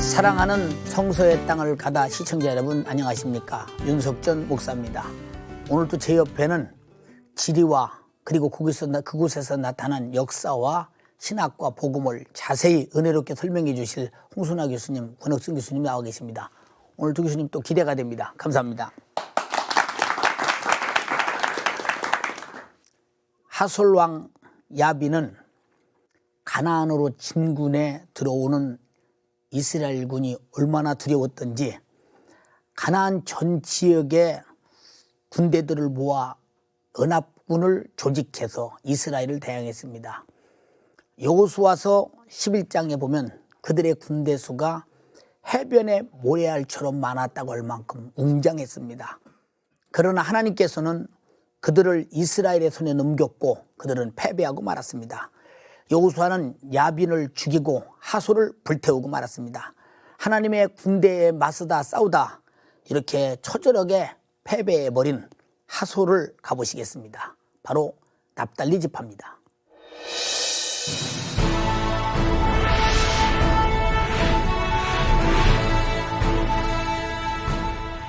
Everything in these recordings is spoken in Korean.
사랑하는 성서의 땅을 가다 시청자 여러분 안녕하십니까 윤석전 목사입니다. 오늘도 제 옆에는 지리와 그리고 나- 그곳에서 나타난 역사와 신학과 복음을 자세히 은혜롭게 설명해 주실 홍순아 교수님, 권혁순 교수님 나와 계십니다. 오늘 두 교수님 또 기대가 됩니다. 감사합니다. 하솔왕 야비는 가나안으로 진군에 들어오는 이스라엘군이 얼마나 두려웠던지 가나안 전 지역의 군대들을 모아 연합군을 조직해서 이스라엘을 대항했습니다. 여호수아서 11장에 보면 그들의 군대 수가 해변의 모래알처럼 많았다고 할 만큼 웅장했습니다. 그러나 하나님께서는 그들을 이스라엘의 손에 넘겼고 그들은 패배하고 말았습니다. 여호수아는 야빈을 죽이고 하소를 불태우고 말았습니다. 하나님의 군대에 맞서다 싸우다 이렇게 처절하게 패배해 버린 하소를 가보시겠습니다. 바로 납달리 지파입니다.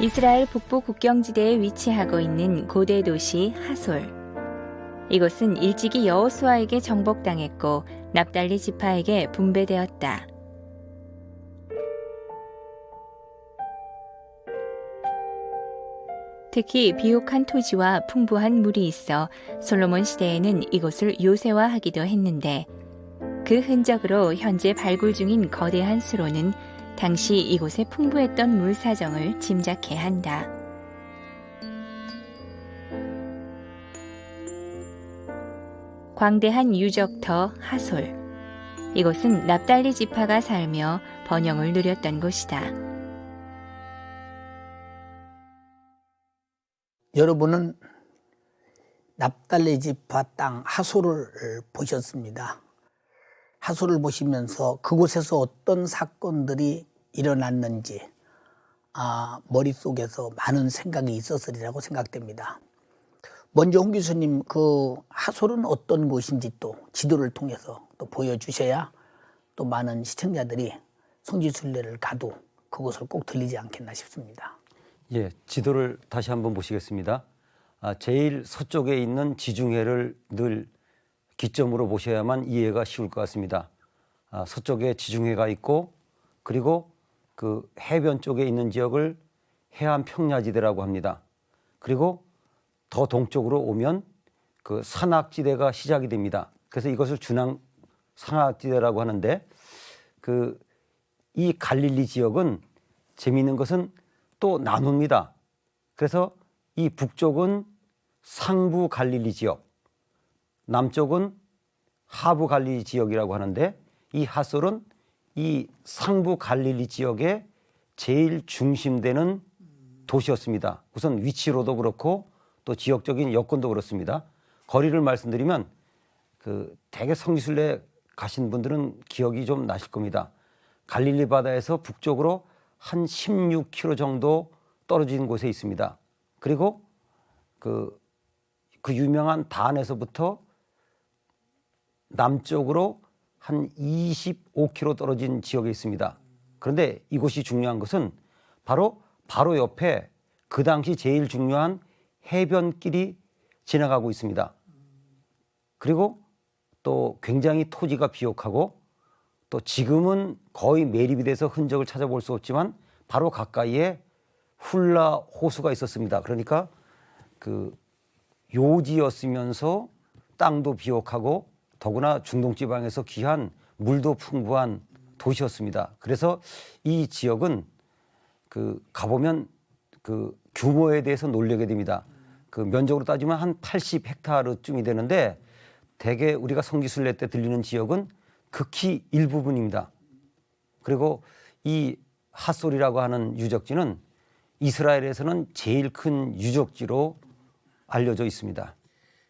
이스라엘 북부 국경지대에 위치하고 있는 고대 도시 하솔. 이곳은 일찍이 여호수아에게 정복당했고 납달리 지파에게 분배되었다. 특히 비옥한 토지와 풍부한 물이 있어 솔로몬 시대에는 이곳을 요새화하기도 했는데 그 흔적으로 현재 발굴 중인 거대한 수로는 당시 이곳에 풍부했던 물 사정을 짐작해 한다. 광대한 유적터 하솔. 이곳은 납달리 지파가 살며 번영을 누렸던 곳이다. 여러분은 납달리 지파 땅 하소를 보셨습니다. 하소를 보시면서 그곳에서 어떤 사건들이 일어났는지 아, 머릿속에서 많은 생각이 있었으리라고 생각됩니다. 먼저 홍 교수님 그 하솔은 어떤 곳인지 또 지도를 통해서 또 보여주셔야 또 많은 시청자들이 성지순례를 가도 그곳을 꼭 들리지 않겠나 싶습니다. 예, 지도를 다시 한번 보시겠습니다. 아, 제일 서쪽에 있는 지중해를 늘 기점으로 보셔야만 이해가 쉬울 것 같습니다. 아, 서쪽에 지중해가 있고 그리고 그 해변 쪽에 있는 지역을 해안 평야지대라고 합니다. 그리고 더 동쪽으로 오면 그 산악지대가 시작이 됩니다. 그래서 이것을 준항 산악지대라고 하는데 그 이 갈릴리 지역은 재미있는 것은 또 나눕니다. 그래서 이 북쪽은 상부 갈릴리 지역, 남쪽은 하부 갈릴리 지역이라고 하는데 이 하솔은 이 상부 갈릴리 지역의 제일 중심되는 도시였습니다. 우선 위치로도 그렇고 또 지역적인 여건도 그렇습니다. 거리를 말씀드리면 그 대개 성지순례 가신 분들은 기억이 좀 나실 겁니다. 갈릴리 바다에서 북쪽으로 한 16km 정도 떨어진 곳에 있습니다. 그리고 그, 그 유명한 단에서부터 남쪽으로 한 25km 떨어진 지역에 있습니다. 그런데 이곳이 중요한 것은 바로 바로 옆에 그 당시 제일 중요한 해변길이 지나가고 있습니다. 그리고 또 굉장히 토지가 비옥하고 또 지금은 거의 매립이 돼서 흔적을 찾아볼 수 없지만 바로 가까이에 훌라 호수가 있었습니다. 그러니까 그 요지였으면서 땅도 비옥하고 더구나 중동 지방에서 귀한 물도 풍부한 도시였습니다. 그래서 이 지역은 그 가보면 그 규모에 대해서 놀라게 됩니다. 그 면적으로 따지면 한 80헥타르쯤이 되는데 대개 우리가 성지순례 때 들리는 지역은 극히 일부분입니다. 그리고 이 핫솔이라고 하는 유적지는 이스라엘에서는 제일 큰 유적지로 알려져 있습니다.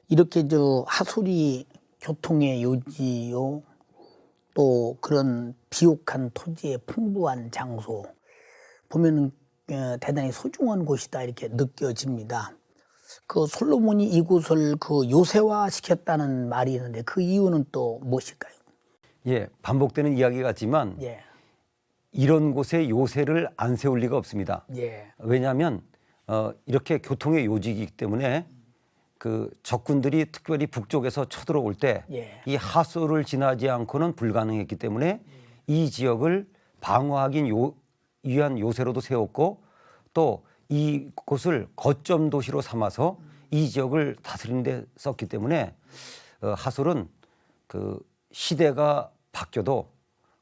이렇게 저 하솔이 교통의 요지요 또 그런 비옥한 토지의 풍부한 장소 보면은 어, 대단히 소중한 곳이다 이렇게 느껴집니다. 그 솔로몬이 이곳을 그 요새화 시켰다는 말이 있는데 그 이유는 또 무엇일까요? 예, 반복되는 이야기 같지만 예, 이런 곳에 요새를 안 세울 리가 없습니다. 예, 왜냐하면 어, 이렇게 교통의 요지이기 때문에 그 적군들이 특별히 북쪽에서 쳐들어올 때이 예. 하수를 지나지 않고는 불가능했기 때문에 이 지역을 방어하기 요, 위한 요새로도 세웠고 또 이곳을 거점 도시로 삼아서 이 지역을 다스리는 데 썼기 때문에 어, 하솔은 그 시대가 바뀌어도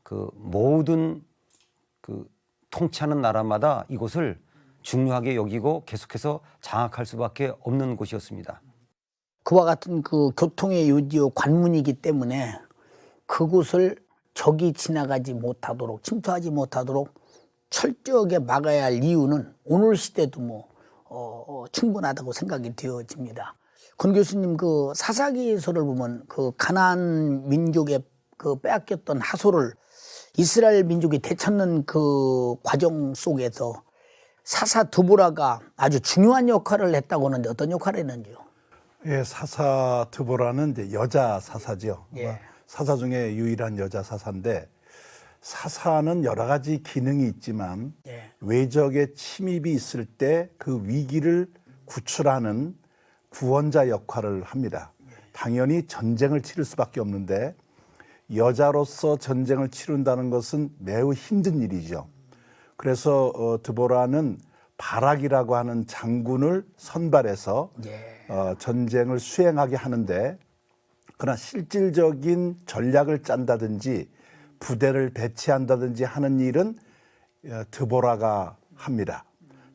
그 모든 그 통치하는 나라마다 이곳을 중요하게 여기고 계속해서 장악할 수밖에 없는 곳이었습니다. 그와 같은 그 교통의 요지요 관문이기 때문에 그곳을 적이 지나가지 못하도록 침투하지 못하도록 철저하게 막아야 할 이유는 오늘 시대도 뭐 어, 어, 충분하다고 생각이 되어집니다. 권 교수님 그 사사기서를 보면 그 가나안 민족의 그 빼앗겼던 하소를 이스라엘 민족이 되찾는 그 과정 속에서 사사 두보라가 아주 중요한 역할을 했다고 하는데 어떤 역할을 했는지요? 예, 사사 드보라는 이제 여자 사사죠. 예. 사사 중에 유일한 여자 사사인데 사사는 여러 가지 기능이 있지만 예. 외적의 침입이 있을 때 그 위기를 구출하는 구원자 역할을 합니다. 당연히 전쟁을 치를 수밖에 없는데 여자로서 전쟁을 치른다는 것은 매우 힘든 일이죠. 그래서 어, 드보라는 바락이라고 하는 장군을 선발해서 예. 어, 전쟁을 수행하게 하는데 그러나 실질적인 전략을 짠다든지 부대를 배치한다든지 하는 일은 어, 드보라가 합니다.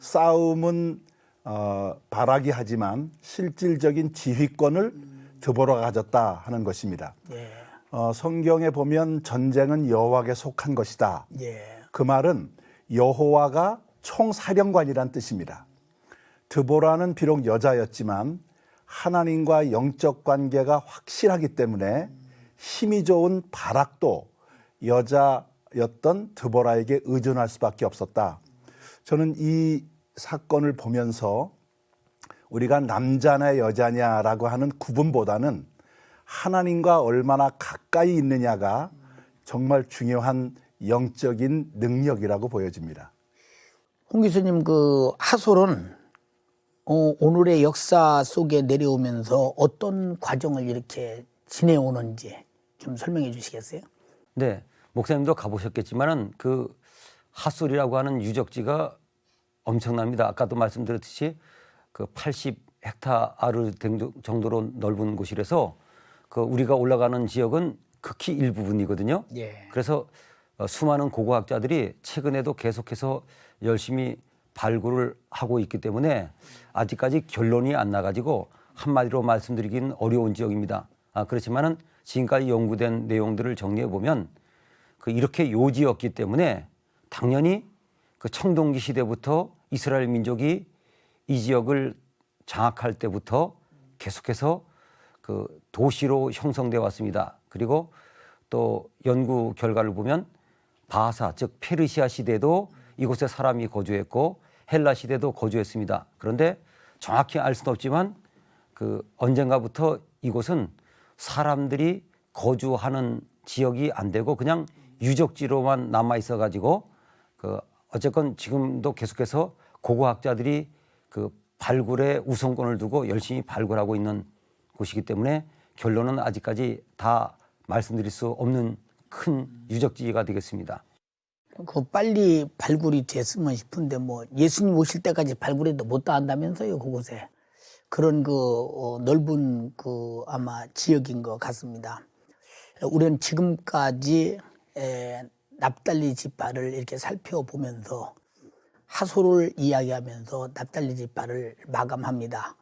싸움은 어, 바락이 하지만 실질적인 지휘권을 드보라가 가졌다 하는 것입니다. 예. 어, 성경에 보면 전쟁은 여호와에게 속한 것이다. 예. 그 말은 여호와가 총사령관이란 뜻입니다. 드보라는 비록 여자였지만 하나님과 영적 관계가 확실하기 때문에 힘이 좋은 바락도 여자였던 드보라에게 의존할 수밖에 없었다. 저는 이 사건을 보면서 우리가 남자냐 여자냐라고 하는 구분보다는 하나님과 얼마나 가까이 있느냐가 정말 중요한 영적인 능력이라고 보여집니다. 홍 교수님 그 하솔은 어, 오늘의 역사 속에 내려오면서 어떤 과정을 이렇게 지내오는지 좀 설명해 주시겠어요? 네, 목사님도 가보셨겠지만은 그 핫솔이라고 하는 유적지가 엄청납니다. 아까도 말씀드렸듯이 그 80헥타르 정도로 넓은 곳이라서 그 우리가 올라가는 지역은 극히 일부분이거든요. 예. 그래서 어, 수많은 고고학자들이 최근에도 계속해서 열심히 발굴을 하고 있기 때문에 아직까지 결론이 안 나가지고 한마디로 말씀드리기는 어려운 지역입니다. 아, 그렇지만은 지금까지 연구된 내용들을 정리해 보면 그 이렇게 요지였기 때문에 당연히 그 청동기 시대부터 이스라엘 민족이 이 지역을 장악할 때부터 계속해서 그 도시로 형성돼 왔습니다. 그리고 또 연구 결과를 보면 바사 즉 페르시아 시대도 이곳에 사람이 거주했고 헬라 시대도 거주했습니다. 그런데 정확히 알 수는 없지만 그 언젠가부터 이곳은 사람들이 거주하는 지역이 안 되고 그냥 유적지로만 남아 있어 가지고 그 어쨌건 지금도 계속해서 고고학자들이 그 발굴에 우선권을 두고 열심히 발굴하고 있는 곳이기 때문에 결론은 아직까지 다 말씀드릴 수 없는 큰 유적지가 되겠습니다. 그 빨리 발굴이 됐으면 싶은데 뭐 예수님 오실 때까지 발굴해도 못 한다면서요 그곳에 그런 그 어, 넓은 그 아마 지역인 것 같습니다. 우리는 지금까지 에, 납달리 지파를 이렇게 살펴보면서 하소를 이야기하면서 납달리 지파를 마감합니다.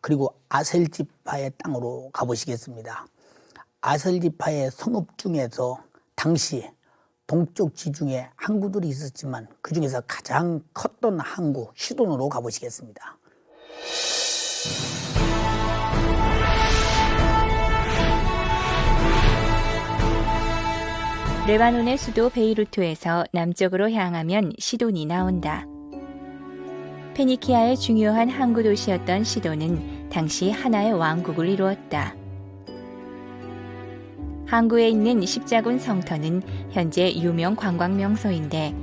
그리고 아셀 지파의 땅으로 가보시겠습니다. 아셀 지파의 성읍 중에서 당시 동쪽 지중해 항구들이 있었지만 그 중에서 가장 컸던 항구 시돈으로 가보시겠습니다. 레바논의 수도 베이루트에서 남쪽으로 향하면 시돈이 나온다. 페니키아의 중요한 항구 도시였던 시돈은 당시 하나의 왕국을 이루었다. 항구에 있는 십자군 성터는 현재 유명 관광 명소인데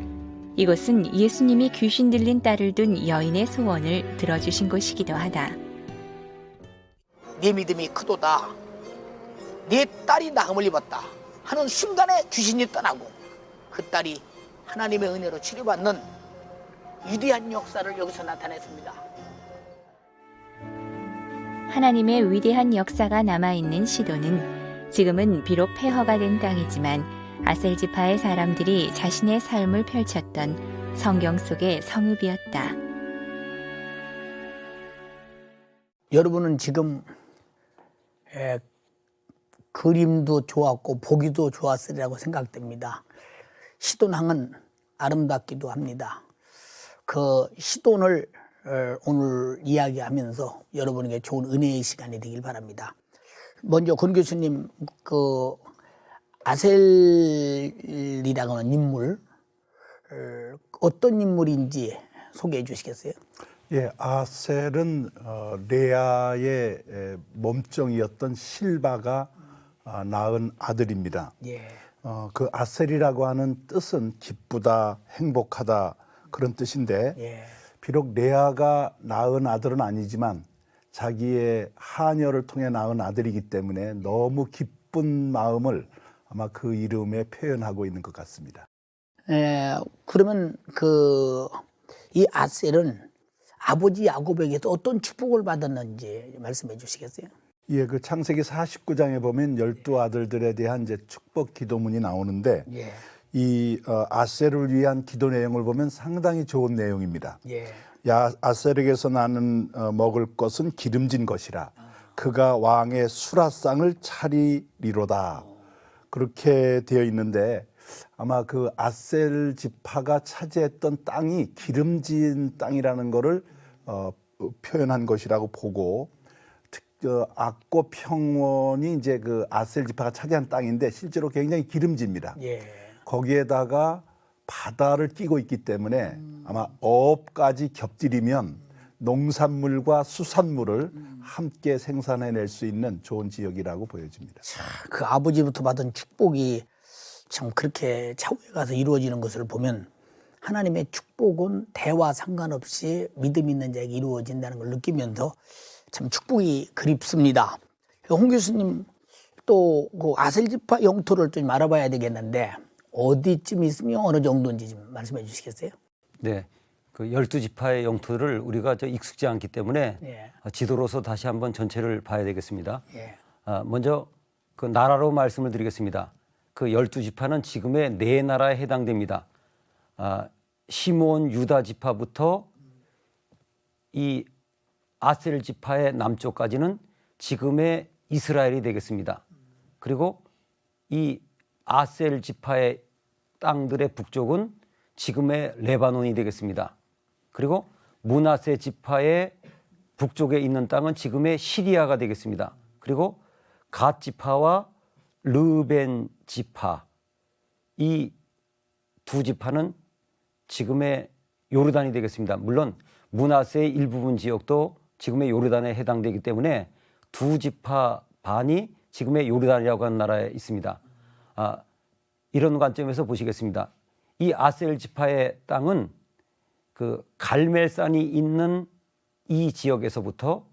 이곳은 예수님이 귀신 들린 딸을 둔 여인의 소원을 들어주신 곳이기도 하다. 내 믿음이 크도다. 내 딸이 나음을 입었다. 하는 순간에 귀신이 떠나고 그 딸이 하나님의 은혜로 치료받는 위대한 역사를 여기서 나타냈습니다. 하나님의 위대한 역사가 남아있는 시도는 지금은 비록 폐허가 된 땅이지만 아셀지파의 사람들이 자신의 삶을 펼쳤던 성경 속의 성읍이었다. 여러분은 지금 에, 그림도 좋았고 보기도 좋았으리라고 생각됩니다. 시돈항은 아름답기도 합니다. 그 시돈을 어, 오늘 이야기하면서 여러분에게 좋은 은혜의 시간이 되길 바랍니다. 먼저 권 교수님 그 아셀이라고 하는 인물 어, 어떤 인물인지 소개해 주시겠어요? 예, 아셀은 어, 레아의 에, 몸종이었던 실바가 아, 낳은 아들입니다. 예. 어, 그 아셀이라고 하는 뜻은 기쁘다, 행복하다 그런 뜻인데 예. 비록 레아가 낳은 아들은 아니지만 자기의 하녀를 통해 낳은 아들이기 때문에 너무 기쁜 마음을 아마 그 이름에 표현하고 있는 것 같습니다. 에, 그러면 그 이 아셀은 아버지 야곱에게서 어떤 축복을 받았는지 말씀해 주시겠어요? 예, 그 창세기 49장에 보면 열두 아들들에 대한 이제 축복 기도문이 나오는데 예. 이 어, 아셀을 위한 기도 내용을 보면 상당히 좋은 내용입니다. 예. 야 아셀에게서 나는 어, 먹을 것은 기름진 것이라 그가 왕의 수라상을 차리리로다 그렇게 되어 있는데 아마 그 아셀 지파가 차지했던 땅이 기름진 땅이라는 것을 어, 표현한 것이라고 보고 특, 어, 악고 평원이 이제 그 아셀 지파가 차지한 땅인데 실제로 굉장히 기름집니다. 예. 거기에다가 바다를 끼고 있기 때문에 아마 어업까지 겹들이면 농산물과 수산물을 함께 생산해낼 수 있는 좋은 지역이라고 보여집니다. 그 아버지부터 받은 축복이 참 그렇게 차후에 가서 이루어지는 것을 보면 하나님의 축복은 대와 상관없이 믿음 있는 자에게 이루어진다는 걸 느끼면서 참 축복이 그립습니다. 홍 교수님 또 그 아셀지파 영토를 좀 알아봐야 되겠는데 어디쯤 있으면 어느 정도인지 좀 말씀해 주시겠어요? 네. 그 열두 지파의 영토를 우리가 저 익숙지 않기 때문에 예. 어, 지도로서 다시 한번 전체를 봐야 되겠습니다. 예. 아, 먼저 그 나라로 말씀을 드리겠습니다. 그 열두 지파는 지금의 네 나라에 해당됩니다. 아, 시몬 유다 지파부터 이 아셀 지파의 남쪽까지는 지금의 이스라엘이 되겠습니다. 그리고 이 아셀 지파의 땅들의 북쪽은 지금의 레바논이 되겠습니다. 그리고 문하세 지파의 북쪽에 있는 땅은 지금의 시리아가 되겠습니다. 그리고 갓 지파와 르벤 지파 이 두 지파는 지금의 요르단이 되겠습니다. 물론 문하세의 일부분 지역도 지금의 요르단에 해당되기 때문에 두 지파 반이 지금의 요르단이라고 하는 나라에 있습니다. 아, 이런 관점에서 보시겠습니다. 이 아셀 지파의 땅은 그 갈멜산이 있는 이 지역에서부터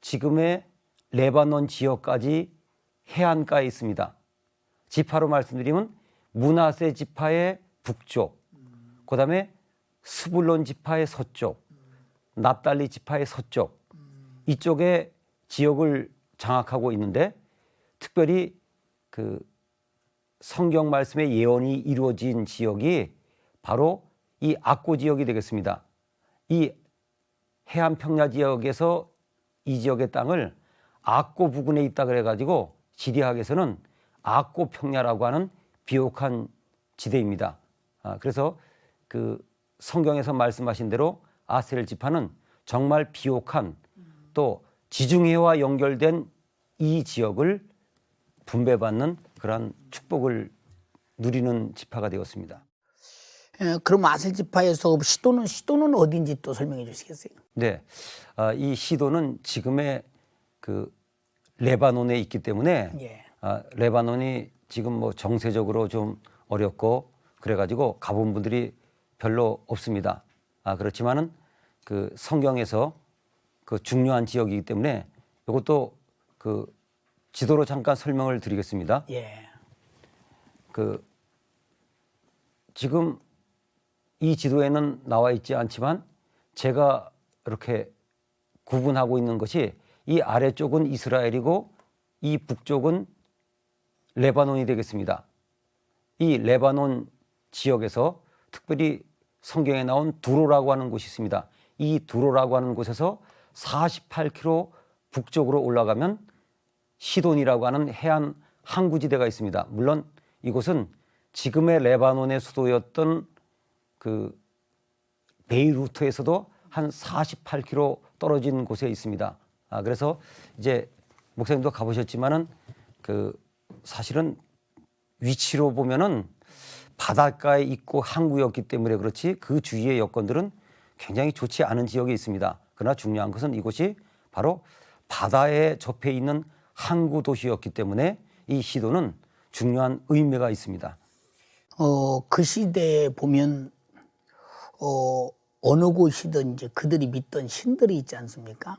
지금의 레바논 지역까지 해안가에 있습니다. 지파로 말씀드리면 문하세 지파의 북쪽, 그다음에 스불론 지파의 서쪽, 납달리 지파의 서쪽 이쪽에 지역을 장악하고 있는데 특별히 그 성경 말씀의 예언이 이루어진 지역이 바로 이 악고 지역이 되겠습니다. 이 해안 평야 지역에서 이 지역의 땅을 악고 부근에 있다 그래 가지고 지리학에서는 악고 평야라고 하는 비옥한 지대입니다. 아, 그래서 그 성경에서 말씀하신 대로 아셀 지파는 정말 비옥한 또 지중해와 연결된 이 지역을 분배받는 그러한 축복을 누리는 지파가 되었습니다. 에, 그럼 아셀 지파에서 시도는 시도는 어딘지 또 설명해 주시겠어요? 네, 아, 이 시도는 지금의 그 레바논에 있기 때문에 예. 아, 레바논이 지금 뭐 정세적으로 좀 어렵고 그래가지고 가본 분들이 별로 없습니다. 아 그렇지만은 그 성경에서 그 중요한 지역이기 때문에 이것도 그 지도로 잠깐 설명을 드리겠습니다. 예. 그 지금 이 지도에는 나와 있지 않지만 제가 이렇게 구분하고 있는 것이 이 아래쪽은 이스라엘이고 이 북쪽은 레바논이 되겠습니다. 이 레바논 지역에서 특별히 성경에 나온 두로라고 하는 곳이 있습니다. 이 두로라고 하는 곳에서 48km 북쪽으로 올라가면 시돈이라고 하는 해안 항구지대가 있습니다. 물론 이곳은 지금의 레바논의 수도였던 그 베이루트에서도 한 48km 떨어진 곳에 있습니다. 아 그래서 이제 목사님도 가보셨지만은 그 사실은 위치로 보면은 바닷가에 있고 항구였기 때문에 그렇지 그 주위의 여건들은 굉장히 좋지 않은 지역에 있습니다. 그러나 중요한 것은 이곳이 바로 바다에 접해 있는 항구 도시였기 때문에 이 시도는 중요한 의미가 있습니다. 어, 그 시대에 보면 어, 어느 곳이든 이제 그들이 믿던 신들이 있지 않습니까?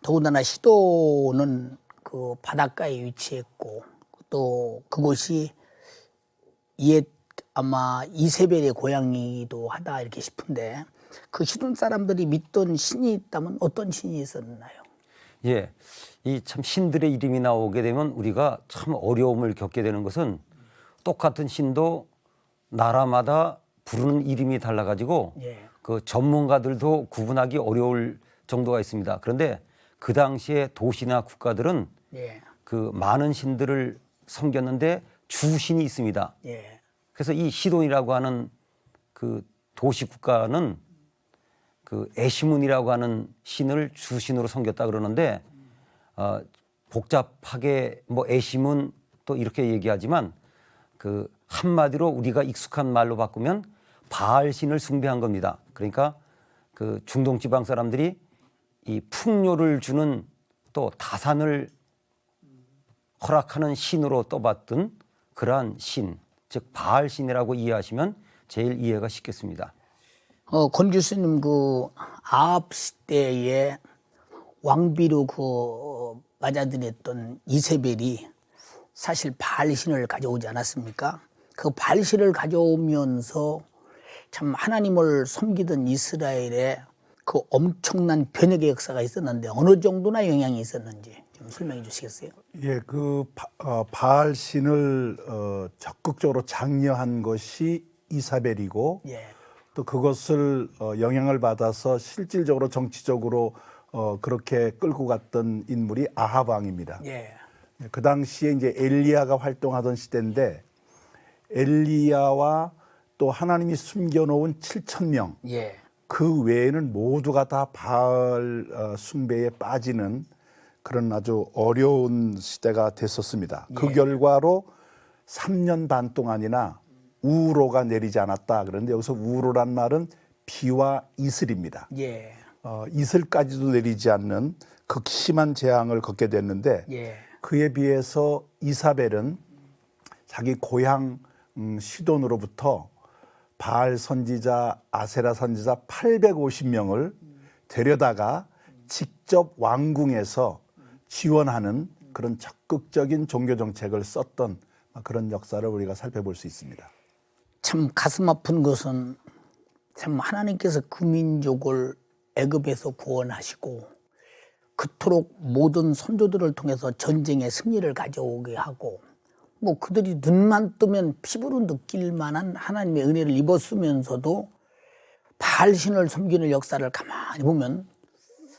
더군다나 시도는 그 바닷가에 위치했고 또 그곳이 옛 아마 이세벨의 고향이기도 하다 이렇게 싶은데 그 시돈 사람들이 믿던 신이 있다면 어떤 신이 있었나요? 예, 이 참 신들의 이름이 나오게 되면 우리가 참 어려움을 겪게 되는 것은 똑같은 신도 나라마다 부르는 이름이 달라가지고 예. 그 전문가들도 구분하기 어려울 정도가 있습니다. 그런데 그 당시에 도시나 국가들은 예, 그 많은 신들을 섬겼는데 주신이 있습니다. 예, 그래서 이 시돈이라고 하는 그 도시 국가는 그 에시문이라고 하는 신을 주신으로 섬겼다 그러는데 어, 복잡하게 뭐 에시문 또 이렇게 얘기하지만 그 한마디로 우리가 익숙한 말로 바꾸면 바알 신을 숭배한 겁니다. 그러니까 그 중동 지방 사람들이 이 풍요를 주는 또 다산을 허락하는 신으로 떠봤던 그러한 신, 즉 바알 신이라고 이해하시면 제일 이해가 쉽겠습니다. 어, 권 교수님 그 아합 시대에 왕비로 그 어, 맞아들였던 이세벨이 사실 발신을 가져오지 않았습니까? 그 발신을 가져오면서 참 하나님을 섬기던 이스라엘에 그 엄청난 변혁의 역사가 있었는데 어느 정도나 영향이 있었는지 좀 설명해 주시겠어요? 예, 그 바, 어, 바알 신을 어, 적극적으로 장려한 것이 이사벨이고 예. 또 그것을 어, 영향을 받아서 실질적으로 정치적으로 어, 그렇게 끌고 갔던 인물이 아합 왕입니다. 예. 그 당시에 이제 엘리야가 활동하던 시대인데 엘리야와 또 하나님이 숨겨놓은 7천 명그 예. 외에는 모두가 다 바알 어, 숭배에 빠지는 그런 아주 어려운 시대가 됐었습니다. 그 결과로 3년 반 동안이나 우로가 내리지 않았다. 그런데 여기서 우로란 말은 비와 이슬입니다. 예. 어, 이슬까지도 내리지 않는 극심한 재앙을 겪게 됐는데 예. 그에 비해서 이사벨은 자기 고향 음, 시돈으로부터 바알 선지자, 아세라 선지자 850명을 데려다가 직접 왕궁에서 지원하는 그런 적극적인 종교 정책을 썼던 그런 역사를 우리가 살펴볼 수 있습니다. 참 가슴 아픈 것은 참 하나님께서 그 민족을 애굽에서 구원하시고 그토록 모든 선조들을 통해서 전쟁의 승리를 가져오게 하고 뭐 그들이 눈만 뜨면 피부로 느낄 만한 하나님의 은혜를 입었으면서도 발신을 섬기는 역사를 가만히 보면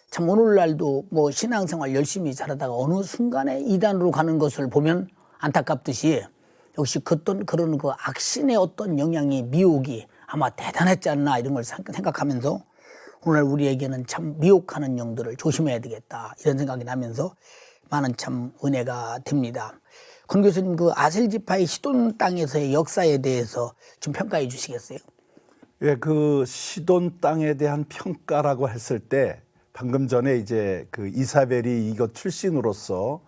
참 오늘날도 뭐 신앙생활 열심히 잘하다가 어느 순간에 이단으로 가는 것을 보면 안타깝듯이 역시 그떤 그런 그 악신의 어떤 영향이 미혹이 아마 대단했지 않나 이런 걸 생각하면서 오늘 우리에게는 참 미혹하는 영들을 조심해야 되겠다 이런 생각이 나면서 많은 참 은혜가 됩니다. 권 교수님 그 아셀 지파의 시돈 땅에서의 역사에 대해서 좀 평가해 주시겠어요? 예, 그 시돈 땅에 대한 평가라고 했을 때 방금 전에 이제 그 이사벨이 이것 출신으로서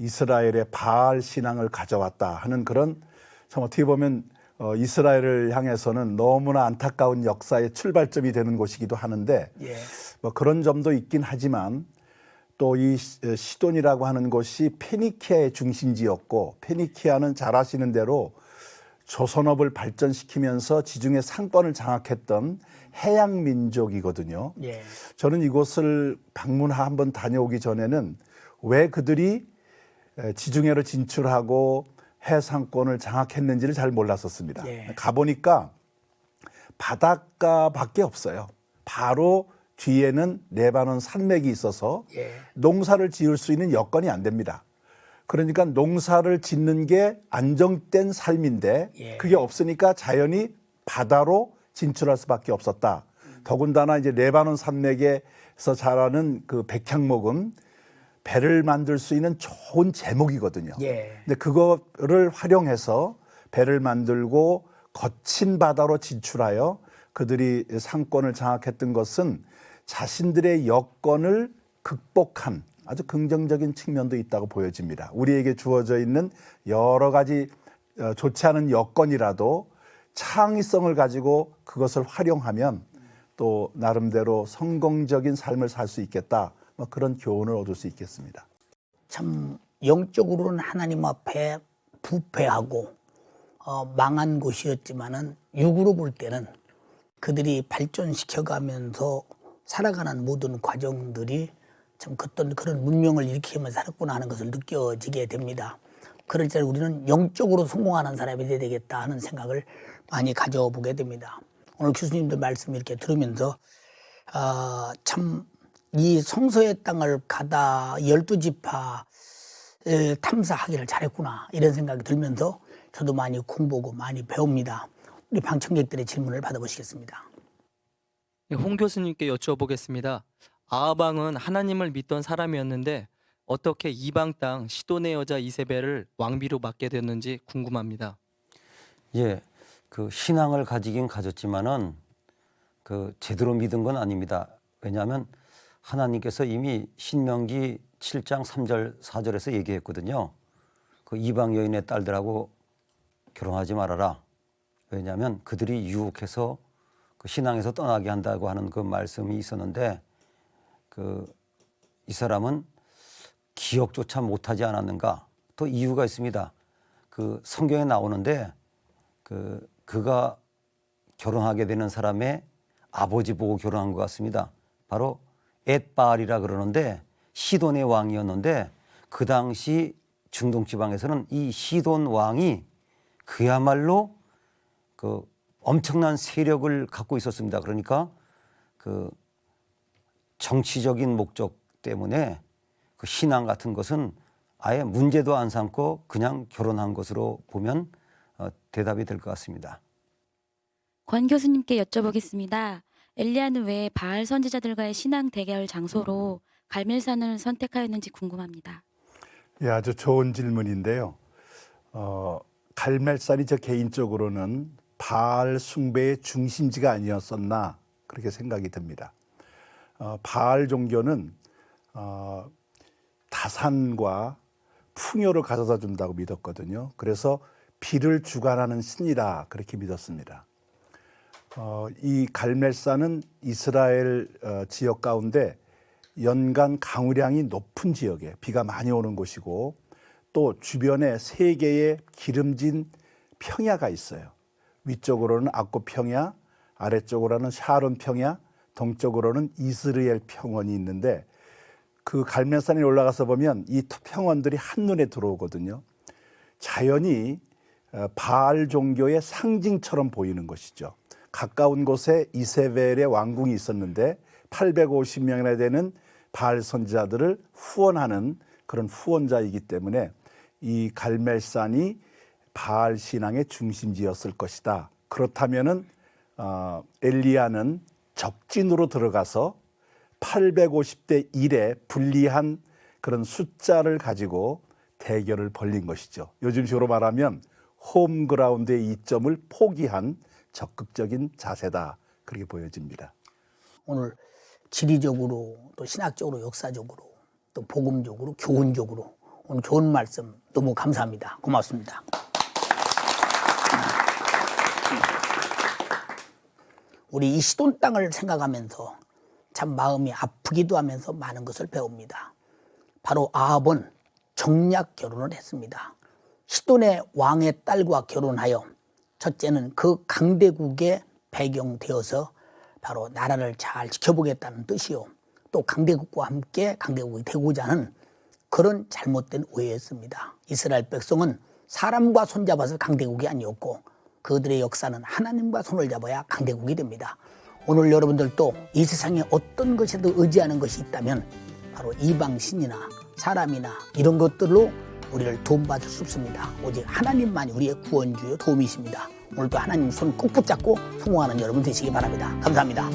이스라엘의 바알 신앙을 가져왔다 하는 그런 참 어떻게 보면 어, 이스라엘을 향해서는 너무나 안타까운 역사의 출발점이 되는 곳이기도 하는데 예. 뭐 그런 점도 있긴 하지만 또 이 시돈이라고 하는 곳이 페니키아의 중심지였고 페니키아는 잘 아시는 대로 조선업을 발전시키면서 지중해 상권을 장악했던 해양 민족이거든요. 예. 저는 이곳을 방문 한번 다녀오기 전에는 왜 그들이 에, 지중해로 진출하고 해상권을 장악했는지를 잘 몰랐었습니다. 예. 가보니까 바닷가밖에 없어요. 바로 뒤에는 레바논 산맥이 있어서 예. 농사를 지을 수 있는 여건이 안 됩니다. 그러니까 농사를 짓는 게 안정된 삶인데 예. 그게 없으니까 자연히 바다로 진출할 수밖에 없었다. 더군다나 이제 레바논 산맥에서 자라는 그 백향목은 배를 만들 수 있는 좋은 제목이거든요. 예. 근데 그거를 활용해서 배를 만들고 거친 바다로 진출하여 그들이 상권을 장악했던 것은 자신들의 여건을 극복한 아주 긍정적인 측면도 있다고 보여집니다. 우리에게 주어져 있는 여러 가지 어, 좋지 않은 여건이라도 창의성을 가지고 그것을 활용하면 또 나름대로 성공적인 삶을 살 수 있겠다. 뭐 그런 교훈을 얻을 수 있겠습니다. 참 영적으로는 하나님 앞에 부패하고 어, 망한 곳이었지만은 육으로 볼 때는 그들이 발전시켜가면서 살아가는 모든 과정들이 참 어떤 그런 문명을 일으키면서 살았구나 하는 것을 느껴지게 됩니다. 그럴 때 우리는 영적으로 성공하는 사람이 돼야 되겠다 하는 생각을 많이 가져보게 됩니다. 오늘 교수님들 말씀 이렇게 들으면서 아, 참 이 성서의 땅을 가다 열두 지파를 탐사하기를 잘했구나 이런 생각이 들면서 저도 많이 공부하고 많이 배웁니다. 우리 방청객들의 질문을 받아보시겠습니다. 네, 홍 교수님께 여쭤보겠습니다. 아하방은 하나님을 믿던 사람이었는데 어떻게 이방 땅 시돈의 여자 이세벨을 왕비로 맡게 됐는지 궁금합니다. 예, 그 신앙을 가지긴 가졌지만은 그 제대로 믿은 건 아닙니다. 왜냐하면 하나님께서 이미 신명기 7장 3절 4절에서 얘기했거든요. 그 이방 여인의 딸들하고 결혼하지 말아라. 왜냐하면 그들이 유혹해서 그 신앙에서 떠나게 한다고 하는 그 말씀이 있었는데 그 이 사람은 기억조차 못하지 않았는가? 또 이유가 있습니다. 그 성경에 나오는데 그 그가 결혼하게 되는 사람의 아버지 보고 결혼한 것 같습니다. 바로 엣바알이라 그러는데 시돈의 왕이었는데 그 당시 중동 지방에서는 이 시돈 왕이 그야말로 그 엄청난 세력을 갖고 있었습니다. 그러니까 그 정치적인 목적 때문에 그 신앙 같은 것은 아예 문제도 안 삼고 그냥 결혼한 것으로 보면 어, 대답이 될 것 같습니다. 권 교수님께 여쭤보겠습니다. 엘리야는 왜 바알 선지자들과의 신앙 대결 장소로 갈멜산을 선택하였는지 궁금합니다. 예, 아주 좋은 질문인데요. 어, 갈멜산이 저 개인적으로는 바알 숭배의 중심지가 아니었었나 그렇게 생각이 듭니다. 어, 바알 종교는 어, 다산과 풍요를 가져다 준다고 믿었거든요. 그래서 비를 주관하는 신이라 그렇게 믿었습니다. 어, 이 갈멜산은 이스라엘 어, 지역 가운데 연간 강우량이 높은 지역에 비가 많이 오는 곳이고 또 주변에 세 개의 기름진 평야가 있어요. 위쪽으로는 아코 평야, 아래쪽으로는 샤론 평야, 동쪽으로는 이스라엘 평원이 있는데 그 갈멜산에 올라가서 보면 이 평원들이 한눈에 들어오거든요. 자연이 어, 바알 종교의 상징처럼 보이는 것이죠. 가까운 곳에 이세벨의 왕궁이 있었는데 850명이나 되는 바알 선지자들을 후원하는 그런 후원자이기 때문에 이 갈멜산이 바알 신앙의 중심지였을 것이다. 그렇다면은 어, 엘리야는 적진으로 들어가서 850대 1에 불리한 그런 숫자를 가지고 대결을 벌린 것이죠. 요즘식으로 말하면 홈그라운드의 이점을 포기한 적극적인 자세다. 그렇게 보여집니다. 오늘 지리적으로 또 신학적으로 역사적으로 또 복음적으로 교훈적으로 오늘 좋은 말씀 너무 감사합니다. 고맙습니다. 우리 이 시돈 땅을 생각하면서 참 마음이 아프기도 하면서 많은 것을 배웁니다. 바로 아합은 정략 결혼을 했습니다. 시돈의 왕의 딸과 결혼하여 첫째는 그 강대국의 배경되어서 바로 나라를 잘 지켜보겠다는 뜻이요. 또 강대국과 함께 강대국이 되고자 하는 그런 잘못된 오해였습니다. 이스라엘 백성은 사람과 손잡아서 강대국이 아니었고 그들의 역사는 하나님과 손을 잡아야 강대국이 됩니다. 오늘 여러분들도 이 세상에 어떤 것에도 의지하는 것이 있다면 바로 이방신이나 사람이나 이런 것들로 우리를 도움받을 수 없습니다. 오직 하나님만이 우리의 구원주요 도움이십니다. 오늘도 하나님 손 꼭 붙잡고 성공하는 여러분 되시기 바랍니다. 감사합니다.